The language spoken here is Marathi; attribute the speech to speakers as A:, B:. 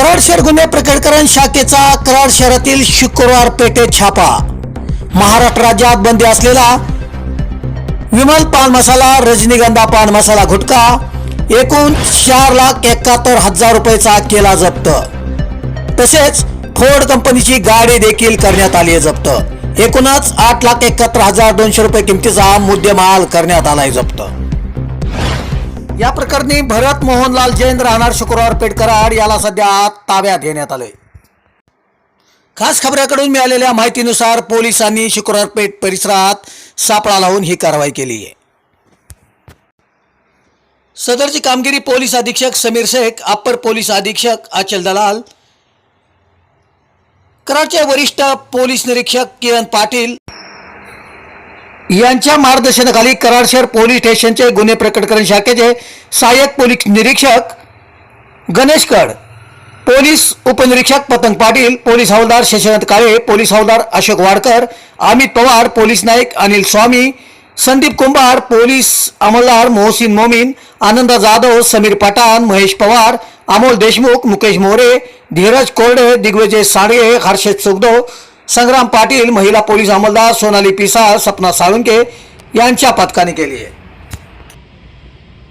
A: कराड शहर गुन्हे प्रकटीकरण शाखेचा कराड शहरातील शुक्रवार पेठेत छापा. महाराष्ट्र राज्यात बंदी असलेला विमल पान मसाला रजनीगंधा पान मसाला गुटखा एकूण चार लाख एकाहत्तर हजार रुपयेचा केला जप्त. तसेच फोर्ड कंपनीची गाडी देखील करण्यात आली आहे जप्त. एकूणच आठ लाख एकाहत्तर हजार दोनशे रुपये किमतीचा मुद्देमाल करण्यात आलाय जप्त. या प्रकरणी भरत मोहनलाल जैन राहणार शुक्रवार पेठ कराड याला सध्या ताब्यात घेण्यात आले खास खबऱ्याकडून मिळालेल्या माहितीनुसार पोलिसांनी शुक्रवार पेठ परिसरात सापळा लावून ही कारवाई केली आहे. सदरची कामगिरी पोलीस अधीक्षक समीर शेख अप्पर पोलीस अधीक्षक अचल दलाल कराडचे वरिष्ठ पोलीस निरीक्षक किरण पाटील यांच्या मार्गदर्शनाखाली कराड शहर पोलीस स्टेशनचे गुन्हे प्रकटकरण शाखेचे सहाय्यक पोलीस निरीक्षक गणेश कड पोलीस उपनिरीक्षक पतंग पाटील पोलीस हवालदार शशिकांत काळे पोलीस हवालदार अशोक वाडकर अमित पवार पोलीस नाईक अनिल स्वामी संदीप कुंभार पोलीस अंमलदार मोहसिन मोमीन आनंद जाधव समीर पठाण महेश पवार अमोल देशमुख मुकेश मोरे धीरज कोरडे दिग्विजय सांडगे हर्षद सुखदेव संग्राम पाटील महिला पोलीस अंमलदार सोनाली पिसाळ सपना साळुंके यांच्या पथकाने केली आहे.